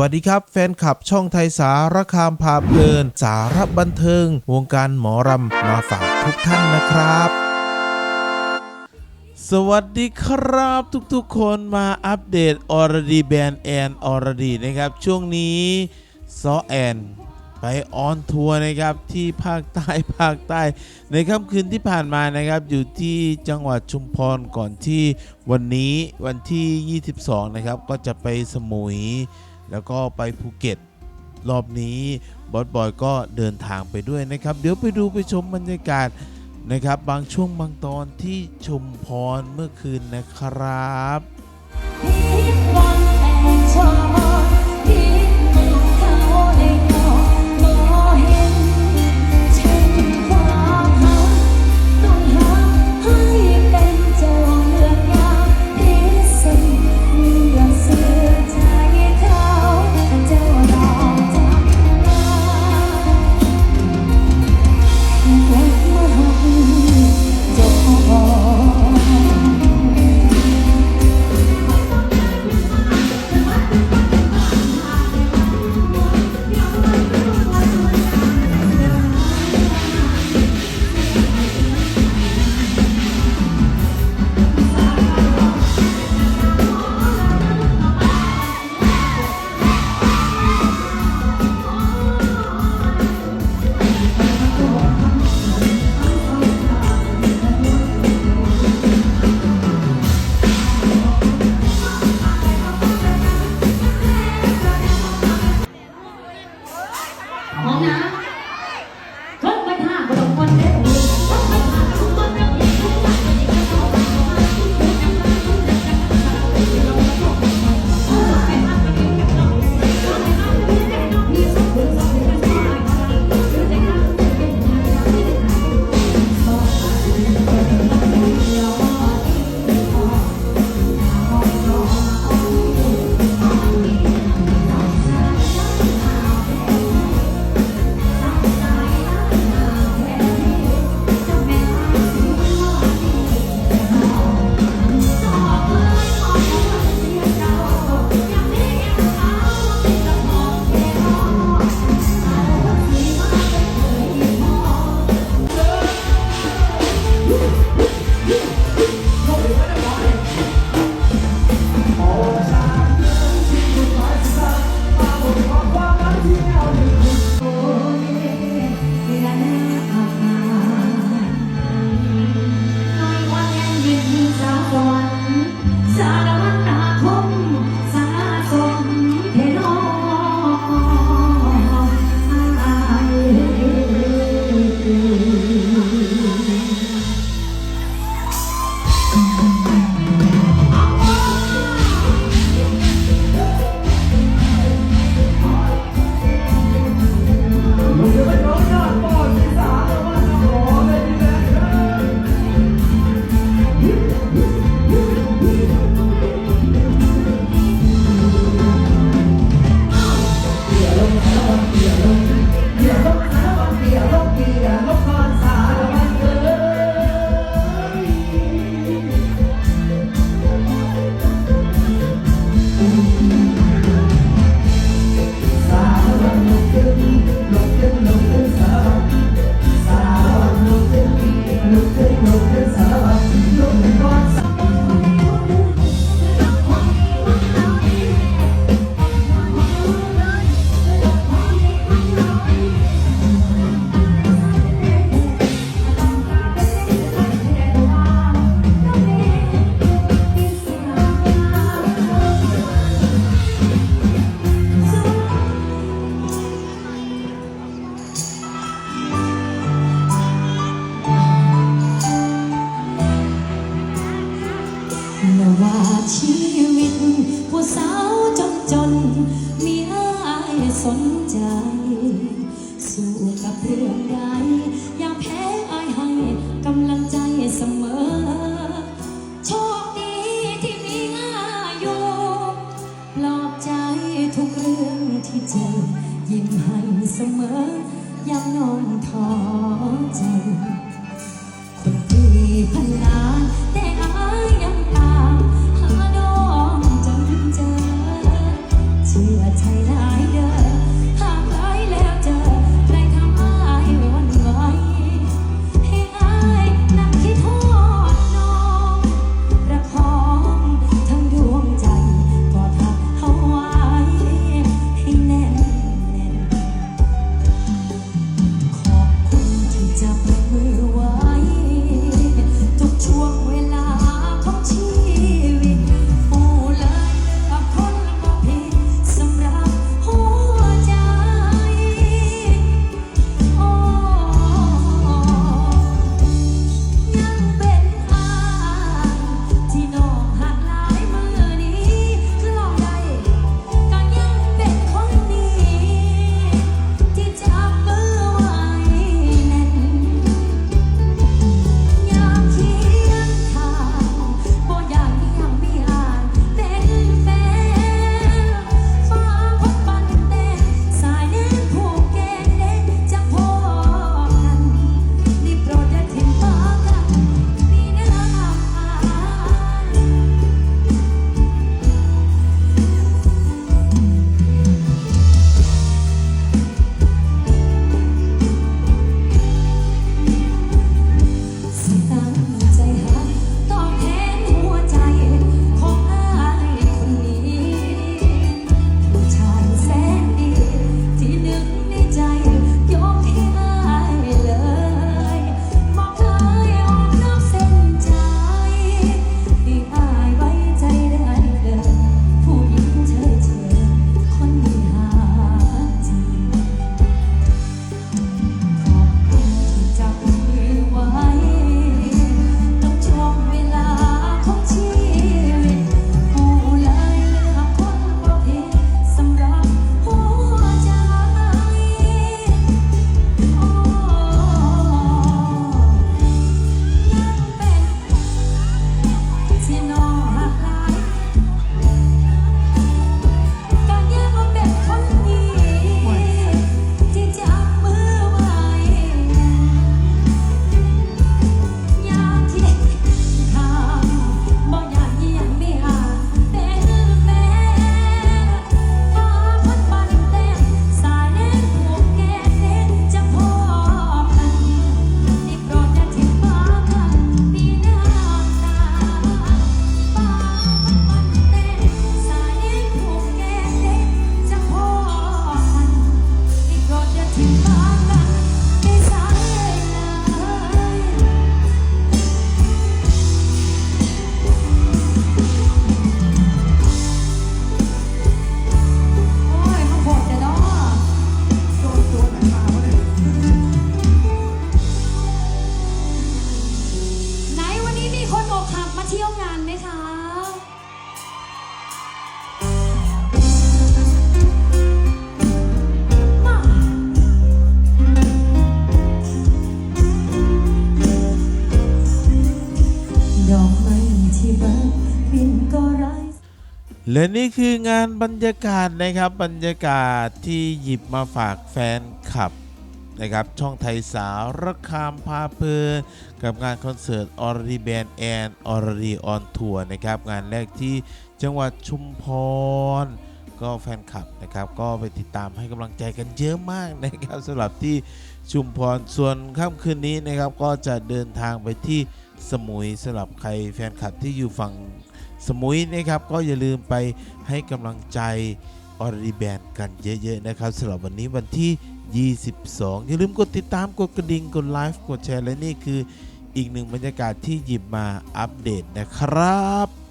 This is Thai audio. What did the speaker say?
วัสดีครับ แฟนคลับช่องไทยสารคามพาเพลิน สารบันเทิง วงการหมอรำมาฝากทุกท่านนะครับ สวัสดีครับทุกๆคนมาอัปเดตออร์ดีแบนแอนออร์ดีนะครับ ช่วงนี้ซอแอนไปออนทัวร์นะครับที่ภาคใต้ภาคใต้ ในค่ำคืนที่ผ่านมานะครับ อยู่ที่จังหวัดชุมพรก่อนที่วันนี้วันที่ 22 นะครับ ก็จะไปสมุย แล้วก็ไปภูเก็ต รอบนี้บอสบอยก็เดินทางไปด้วยนะครับ เดี๋ยวไปดูไปชมบรรยากาศนะครับ บางช่วงบางตอนที่ชมพรเมื่อคืนนะครับ น้ ชีวิต ผู้สาวจนจนมีอายสน ชื่ และนี่คืองานบรรยากาศนะครับบรรยากาศที่หยิบมาฝากแฟนคลับนะครับช่องไทยสาวระคามพาเพลินกับงานคอนเสิร์ตออร์ดีแบนแอนออร์ดีออนทัวร์นะครับงานแรกที่จังหวัดชุมพรก็แฟนคลับนะครับก็ไปติดตามให้กำลังใจกันเยอะมากนะครับสำหรับที่ชุมพรส่วนค่ำคืนนี้นะครับก็จะเดินทางไปที่สมุยสำหรับใครแฟนคลับที่อยู่ฝั่ง สมุยนะครับก็อย่าลืมไปให้กำลังใจออริแบนกันเยอะๆนะครับสำหรับวันนี้วันที่ 22 อย่าลืมกดติดตามกดกระดิ่งกดไลฟ์กดแชร์และนี่คืออีกหนึ่งบรรยากาศที่หยิบมาอัปเดตนะครับ